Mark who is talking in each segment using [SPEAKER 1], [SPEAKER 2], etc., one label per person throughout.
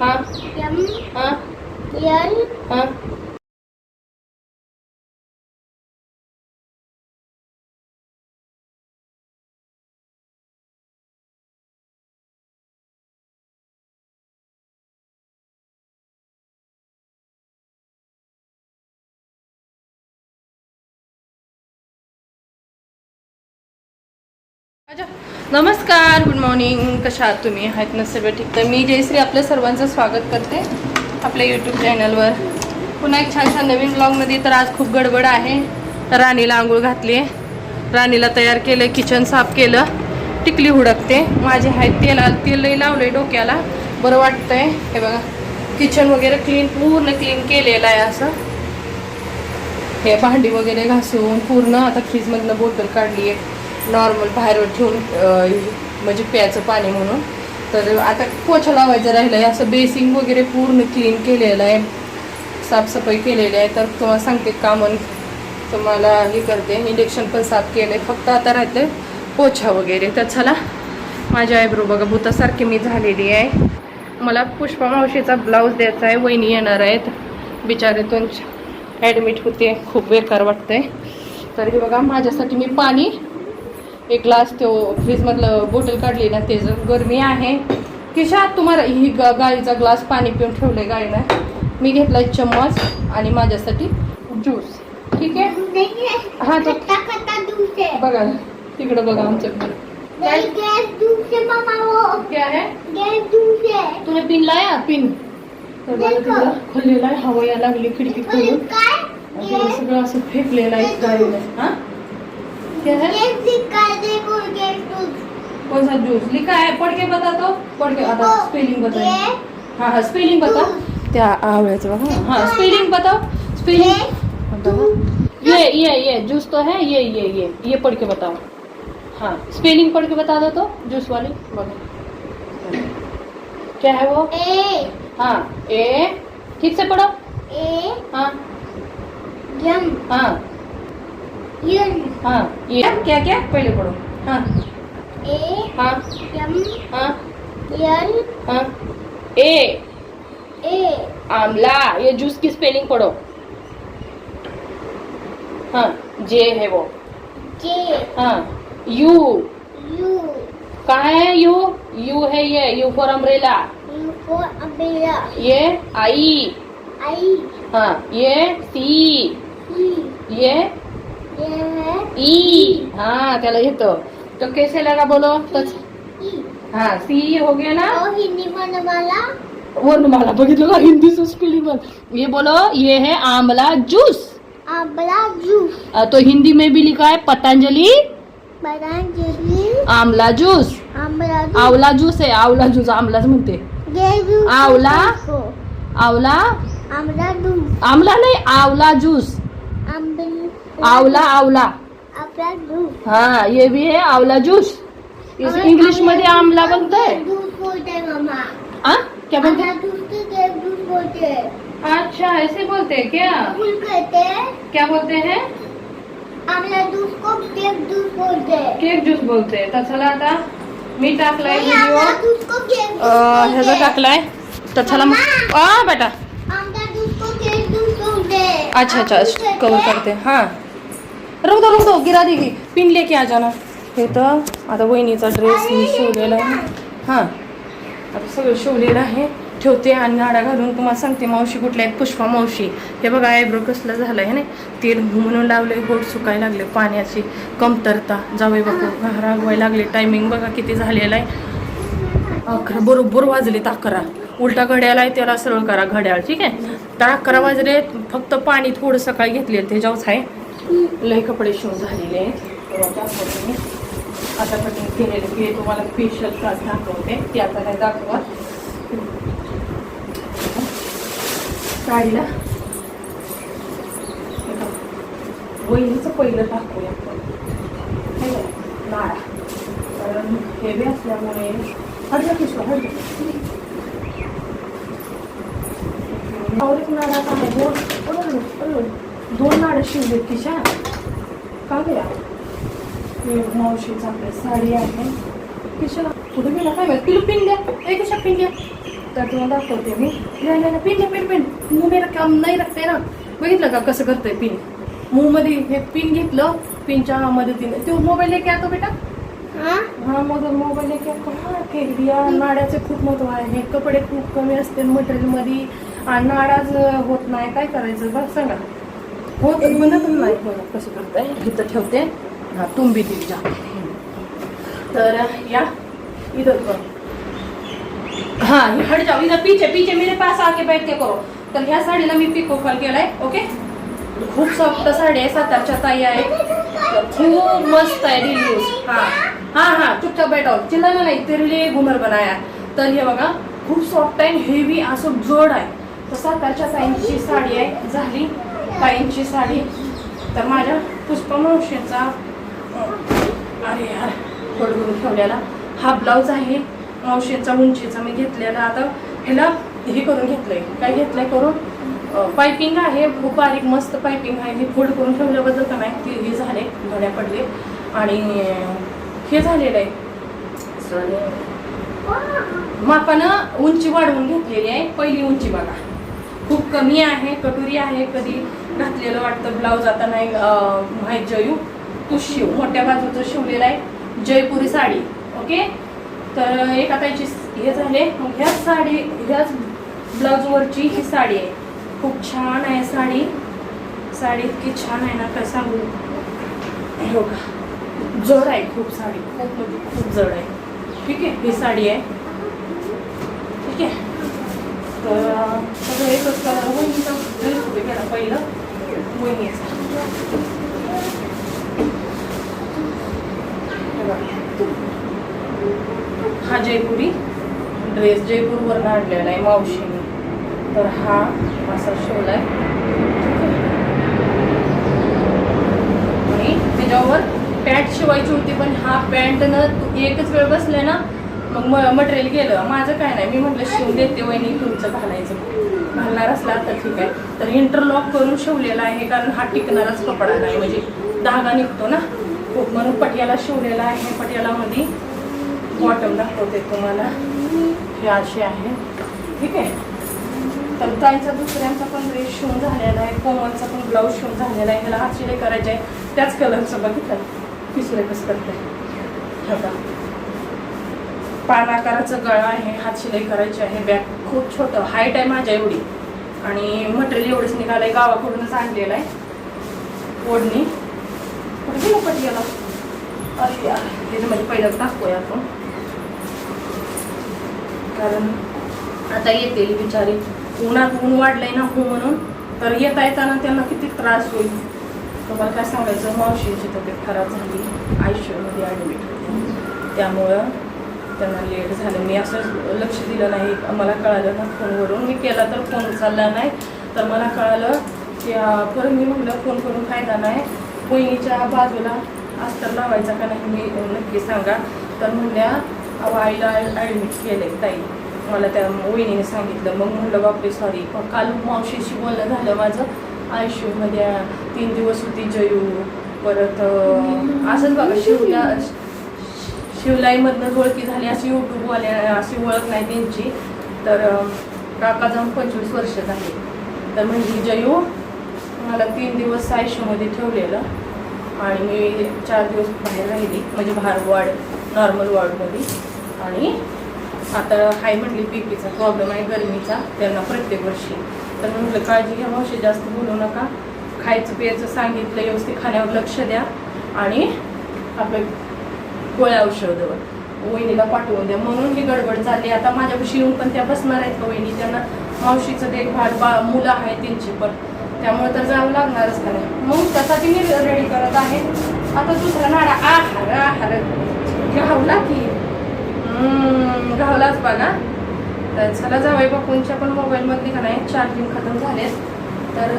[SPEAKER 1] हा
[SPEAKER 2] एम
[SPEAKER 1] हा
[SPEAKER 2] एल
[SPEAKER 1] अच्छा. नमस्कार गुड मॉर्निंग कशा आहात तुम्ही? आहेत ना सर्व ठीक? तर मी जयश्री आपल्या सर्वांचं स्वागत करते आपल्या यूट्यूब चॅनलवर पुन्हा एक छान छान नवीन ब्लॉगमध्ये तर आज खूप गडबड आहे. राणीला आंघोळ घातली आहे राणीला तयार केलं किचन साफ केलं. टिकली हुडकते. माझे आहेत तेल तेल लई लावलंय डोक्याला. बरं वाटतंय. हे बघा किचन वगैरे क्लीन पूर्ण क्लीन केलेलं आहे असं. हे भांडी वगैरे घासून पूर्ण आता फ्रीजमधनं बोटल काढली आहे नॉर्मल बाहेर ठेवून म्हणजे प्यायचं पाणी म्हणून. तर आता पोछा लावायचं राहिलं आहे असं बेसिंग वगैरे पूर्ण क्लीन केलेलं आहे. साफसफाई केलेली आहे. तर तुम्हाला सांगते कामन तुम्हाला हे करते. इंडक्शन पण साफ केलं आहे फक्त आता राहते पोछा वगैरे. तर चला माझ्या आयब्रो बघा. भूतासारखी मी झालेली आहे. मला पुष्पा मावशीचा ब्लाऊज द्यायचा आहे. वहिनी येणार आहेत. बिचारेतून ॲडमिट होते. खूप बेकार वाटतंय. तर हे बघा माझ्यासाठी मी पाणी एक ग्लास तो फ्रीजमधलं बॉटल काढली ना त्याचं गरमी आहे. किशात तुम्हाला ही ग गाईचा ग्लास पाणी पिऊन ठेवलं आहे गाईनं. मी घेतला चम्मच आणि माझ्यासाठी ज्यूस ठीक आहे?
[SPEAKER 2] है
[SPEAKER 1] हाँ तो बघा तिकडं बघा आमचं. घर
[SPEAKER 2] नहीं गैस दूध से मामा वो
[SPEAKER 1] क्या है
[SPEAKER 2] है
[SPEAKER 1] तूने पिन लाया? पिन. खोललेला आहे हवा यायला लागली खिडकी खोलून सगळं असं फेकलेलं आहे गाईनं हा? क्या है? कौन सा जूस? लिखा है पढ़ के बता तो। पढ़ के आता स्पेलिंग बताइए। हाँ हाँ स्पेलिंग बता त्या आवळ्याचं बघा हाँ स्पेलिंग बताओ। स्पेलिंग ये ये ये जूस तो है ये ये ये ये पढ़ के बताओ। हाँ स्पेलिंग पढ़ के बता दो तो जूस वाली। बोलो। क्या है वो?
[SPEAKER 2] ए।
[SPEAKER 1] हाँ ए। ठीक से पढ़ो।
[SPEAKER 2] ए।
[SPEAKER 1] हाँ। हाँ।
[SPEAKER 2] यन
[SPEAKER 1] हाँ ये क्या क्या पहले पढ़ो। हाँ।
[SPEAKER 2] ए
[SPEAKER 1] हाँ।
[SPEAKER 2] यम
[SPEAKER 1] हाँ। हाँ। ए
[SPEAKER 2] ए
[SPEAKER 1] आमला ये जूस की स्पेलिंग पढ़ो। हाँ जे है वो।
[SPEAKER 2] जे
[SPEAKER 1] हाँ यू
[SPEAKER 2] यू
[SPEAKER 1] कहा है यू यू है ये U for umbrella
[SPEAKER 2] U for umbrella
[SPEAKER 1] ये आई
[SPEAKER 2] आई
[SPEAKER 1] हाँ ये सी ये
[SPEAKER 2] हाँ
[SPEAKER 1] त्याला येतो तो तो कैसे लगा बोलो? तो हाँ सी हो गया ना?
[SPEAKER 2] और हिंदी वाला
[SPEAKER 1] वर्णमाला बघितलं का हिंदीचं स्पेलिंग ये बोलो ये है आमला जूस।
[SPEAKER 2] आंवला जूस।
[SPEAKER 1] तो हिंदी में भी लिखा है पतंजलि।
[SPEAKER 2] पतंजलि।
[SPEAKER 1] जूस।
[SPEAKER 2] आंवला जूस।
[SPEAKER 1] आवला ज्यूस आहे आवला ज्यूस आमलाच म्हणते
[SPEAKER 2] ये जूस
[SPEAKER 1] आंवला? आवला।
[SPEAKER 2] आंवला जूस।
[SPEAKER 1] आमला नाही आवला ज्यूस
[SPEAKER 2] आंवला।
[SPEAKER 1] आवला आवला।
[SPEAKER 2] आंवला जूस
[SPEAKER 1] हाँ ये भी है आवला जूस। इस
[SPEAKER 2] और
[SPEAKER 1] इंग्लिशमध्ये
[SPEAKER 2] आंवला
[SPEAKER 1] आमला बनता है
[SPEAKER 2] जूस बोलते हैं मामा।
[SPEAKER 1] हाँ क्या बोलते?
[SPEAKER 2] आंवला जूस के ग्रेप जूस बोलते हैं।
[SPEAKER 1] हैं अच्छा ऐसे बोलते हैं क्या?
[SPEAKER 2] फूल कहते हैं
[SPEAKER 1] क्या बोलते हैं?
[SPEAKER 2] आंवला जूस को ग्रेप जूस बोलते हैं।
[SPEAKER 1] केक ज्यूस बोलते हैं। तर चला आता मी टाकलाय
[SPEAKER 2] नहीं,
[SPEAKER 1] व्हिडिओ
[SPEAKER 2] आंवला जूस को ग्रेप जूस
[SPEAKER 1] अं,
[SPEAKER 2] बोलते
[SPEAKER 1] ह्याचा
[SPEAKER 2] हैं।
[SPEAKER 1] टाकलाय तर चला मग आ बेटा।
[SPEAKER 2] आंवला जूस को ग्रेप जूस बोलते हैं।
[SPEAKER 1] अच्छा अच्छा
[SPEAKER 2] आप कुछ
[SPEAKER 1] कवर
[SPEAKER 2] कहते हैं?
[SPEAKER 1] करते हाँ। रुक दो रुक दो गिरा देगी पिन लेके आ जाना. हे तर आता वहिनीचा ड्रेस मी शिवलेला आहे. हां. आता सगळं शिवलेलं आहे. ठेवते आणि नाडा घालून तुम्हाला सांगते मावशी कुठल्या आहेत? पुष्पा मावशी. हे बघा आयब्रो कसलं झालं आहे ना तेल म्हणून लावले गोड सुकायला लागले पाण्याची कमतरता. जावे बघू रागवायला लागले. टायमिंग बघा किती झालेलं आहे. अकरा बरोबर वाजलेत अकरा. उलटा घड्याळ आहे त्याला सरळ करा घड्याळ ठीक आहे? तर अकरा वाजले फक्त पाणी थोडं सकाळी घेतलेलं त्याच्यावरच आहे. लय कपडे शिवून झालेले आहेत. तेव्हा मी आता कटिंग केलेलं की तुम्हाला स्पेशल क्लास दाखवते. ते आता नाही दाखवा. साडीला. वहिनीचं पहिलं दाखवूया आपण. हे नाळा कारण हेवी असल्यामुळे हळद पिशवा हळद आवडीत काय बोल आहे? हो, हो, हो, दोन नाडं शिवले किशा का गया मावशीचा आपल्या साडी आहे. किशा कुठे गेला काय माहिती? पिलू पिन द्या. एक किशा पिन द्या. तर तुम्हाला दाखवते मी. नाही नाही पिन पिन पिन. मुंह मेरा काम नाही रखते ना. बघितलं का कसं करतंय पिन? मुंहमध्ये हे पिन घेतलं पिनच्या मदतीने तो मोबाईल लेके तो बेटा.
[SPEAKER 2] हा?
[SPEAKER 1] हा मग मोबाईल लेके आता. हा फेक दिया नाड्याचे खूप महत्त्व आहे. कपडे खूप कमी असते मटेरियलमध्ये आणि नाडाच होत नाही. काय करायचं? बघ सांगा. हो होत तुम्ही माहीत बघा कसं करताय? इथं ठेवते. हा तुंबी दिली जा. तर या. इधर करो हाँ हट जाओ इधर पीछे पीछे मेरे पास आके बैठ के करो. तर ह्या साडीला मी पिको फॉल केलाय ओके खूप सॉफ्ट साडी आहे सातारच्या ताई आहे खूप मस्त आहे डेली हां हा हा हा चुपचाप बैठो चिल्लाना नाही तेरे घुमर बनाया. तर हे बघा खूप सॉफ्ट आहे हेवी असं जड आहे. तर सातारच्या ताईंची साडी आहे झाली. ताईंची साडी. तर माझ्या पुष्पा मावशीचा अरे यार करून ठेवलेला. हा ब्लाऊज आहे मावशीचा उंचीचा मी घेतलेला. आता ह्याला हे करून घेतलंय. काय घेतलंय करून? पायपिंग आहे खूप बारीक मस्त पायपिंग आहे. हे फोल्ड करून ठेवल्याबद्दल का नाही ते हे झाले धड्या पडले. आणि हे झालेलं आहे. मापानं उंची वाढवून घेतलेली आहे. पहिली उंची बघा. खूप कमी आहे कटोरी आहे कधी घातलेलं वाटतं. ब्लाऊज आता नाही जयू. तू शिव मोठ्या बाजूचं शिवलेलं आहे. जयपुरी साडी ओके? तर एक आता याची हे झाले. मग ह्याच साडी ह्याच ब्लाऊजवरची ही साडी आहे. खूप छान आहे साडी. साडी इतकी छान आहे ना काय सांगू? हो का जड आहे खूप साडी. खूप म्हणजे खूप जड आहे. ठीक आहे ही साडी आहे. ठीक आहे. तर सगळं एकच कलर वहिनीचा पहिलं. Muy हे हा जयपुरी. ड्रेस जयपूरवरून आणलेला आहे मावशीने. तर हा असा शिवलाय आणि त्याच्यावर पॅन्ट शिवायची होती पण हा पॅन्टनं एकच वेळ बसले ना मग मटेरियल गेलं. माझं काय नाही. मी म्हटलं शिवून देते वहिनी तुमचं घालायचं. घालणार असला तर ठीक आहे. तर इंटरलॉक करून शिवलेला आहे कारण हा टिकणाराच कपडा नाही. म्हणजे धागा निघतो ना. खूप म्हणून पटियाला शिवलेला आहे. पटियालामध्ये बॉटम दाखवते तुम्हाला. हे असे आहे. ठीक आहे? तर ताईचा दुसऱ्यांचा पण ड्रेस शिवून झालेला आहे. कोमलचा पण ब्लाऊज शिवून झालेला आहे. ह्याला हात शिलाई करायचे आहे त्याच कलरचं बघितलं? तिसरे कसं करते हे पान आकाराचं गळा आहे हात शिलाई करायची आहे बॅग खूप छोटं. हाईट आहे माझ्या एवढी. आणि मटेरियल एवढंच निघालं आहे गावाकडूनच आणलेलं आहे. ओढणी कुठे गेलं पटियाला? अरे यार म्हणजे पहिलं टाकूया आपण. कारण आता येते बिचारी. उन्हात ऊन वाढलंय ना हो म्हणून तर येता येताना त्यांना किती त्रास होईल. तुम्हाला काय सांगायचं मावशीची तब्येत खराब झाली. आयुष्यामध्ये ॲडमिट होती. त्यामुळं त्यांना लेट झालं. मी असं लक्ष दिलं नाही. मला कळालं ना फोनवरून? मी केला तर फोन उचलला नाही. तर मला कळालं की परत मी म्हटलं फोन करून फायदा नाही. वहिनीच्या बाजूला अस्तर लावायचा का नाही मी नक्की सांगा. तर म्हणल्या अहो आईला ॲडमिट केलं ताई. मला त्या वहिनीने सांगितलं. मग म्हणलं बापरे सॉरी पण काल मावशीशी बोलणं झालं माझं. आयुष्यमध्ये तीन दिवस होती जयू. परत असंच बघा शिवल्या शिवलाईमधनं ओळखी झाली अशी यूट्यूबवाले अशी ओळख नाही त्यांची. तर काका जाऊन पंचवीस वर्ष झाली. तर म्हणजे जयू मला तीन दिवस आयुष्यामध्ये ठेवलेलं आणि मी चार दिवस बाहेर राहिली म्हणजे बाहेर वॉर्ड नॉर्मल वॉर्डमध्ये आणि आता हाय म्हणली पी पीचा प्रॉब्लेम आहे गरमीचा त्यांना प्रत्येक वर्षी. तर मी म्हटलं काळजी घ्या मावशी जास्त बोलू नका. खायचं प्यायचं सांगितलं व्यवस्थित खाण्यावर लक्ष द्या आणि आपलं गोळ्या औषधं. वहिनीला पाठवून द्या. म्हणून ही गडबड चालली आता माझ्यापाशी येऊन पण त्या बसणार आहेत का वहिनी? त्यांना मावशीचं देखभाल बा मुलं आहेत त्यांची पण. त्यामुळे तर जावं लागणारच का नाही मग त्यासाठी मी रेडी करत आहे? आता दुसरा नाडा. आहार आहार. घावला की? घावलाच बा ना तर चला जावई बापूंच्या पण मोबाईलमधली का नाही? चार्जिंग खतम झालेत. तर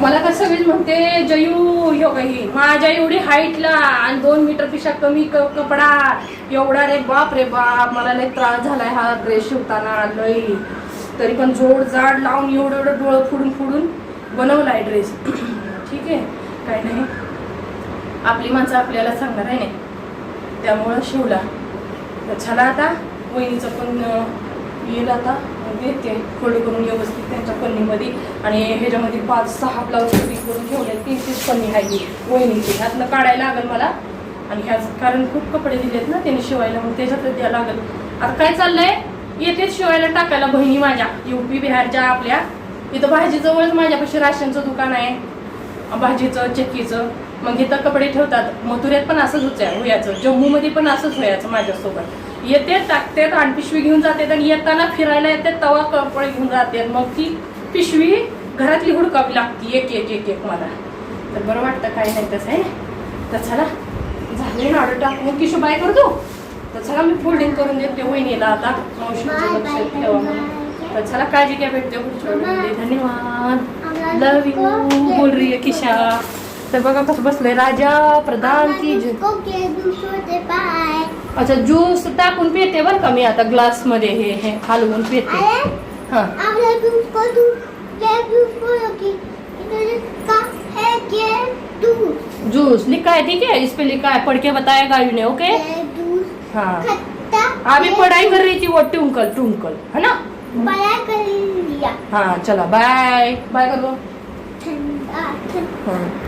[SPEAKER 1] मला तर सगळीच म्हणते जयू ह्यो काही माझ्या एवढी हाईटला आणि दोन मीटरपेक्षा कमी क- कपडा. एवढा रे बाप रे बाप मला लय त्रास झालाय हा ड्रेस शिवताना लय. तरी पण जोड जाड लावून एवढं एवढं डोळं फुडून फुडून बनवलाय ड्रेस ठीक आहे काय नाही. आपली माणसं आपल्याला सांगणार आहे नाही. त्यामुळं शिवला. तर चला आता वहिनीचं पण येईल आता. देते फोल्ड करून व्यवस्थित त्यांच्या पन्नीमध्ये आणि ह्याच्यामध्ये पाच सहा ब्लाऊज कटिंग करून ठेवले. तीन तीस पन्नी आहे वहिनीची. ह्यातनं काढायला लागेल मला. आणि ह्याच कारण खूप कपडे दिलेत ना त्यांनी शिवायला मग त्याच्यातच द्यायला लागेल. आता काय चाललंय? येतेच शिवायला टाकायला बहिणी माझ्या. युपी बिहारच्या आपल्या. इथं भाजीजवळच माझ्यापाशी राशनचं दुकान आहे. भाजीचं चक्कीचं. मग इथं कपडे ठेवतात. मथुऱ्यात पण असंच होतं हुयाचं. जम्मूमध्ये पण असंच व्हायचं माझ्यासोबत. येते टाकतात आणि पिशवी घेऊन जातात आणि येताना फिरायला येतात तवा कपडे घेऊन जातात मग ती पिशवी घरातली हुडकावी लागती एक एक एक एक मला. तर बरं वाटतं काही नाही तसं आहे तर चला झाले ना ऑर्डर टाकून किशो बाय करतो तर चला मी फोल्डिंग करून देते वहिनीला आता. मावशीचं लक्ष ठेवा तर चला काळजी घ्या भेटते पुढच्या. धन्यवाद. लव यू बोल रही है किशा. तर बघा कसं बसलंय राजा प्रधान की
[SPEAKER 2] बाय
[SPEAKER 1] अच्छा ज्यूस टाकून पिते बरं का मी आता ग्लास मध्ये हे हे हलवून पिते हा
[SPEAKER 2] है
[SPEAKER 1] जूस लिखा है ठीक है? इस पे लिखा है पढ़ के बताएगा ने ओके हाँ। अभी पढ़ाई कर रही थी वो ट्विंकल ट्विंकल है ना?
[SPEAKER 2] पढ़ाई कर लिया।
[SPEAKER 1] हाँ चला बाय बाय कर दो हाँ।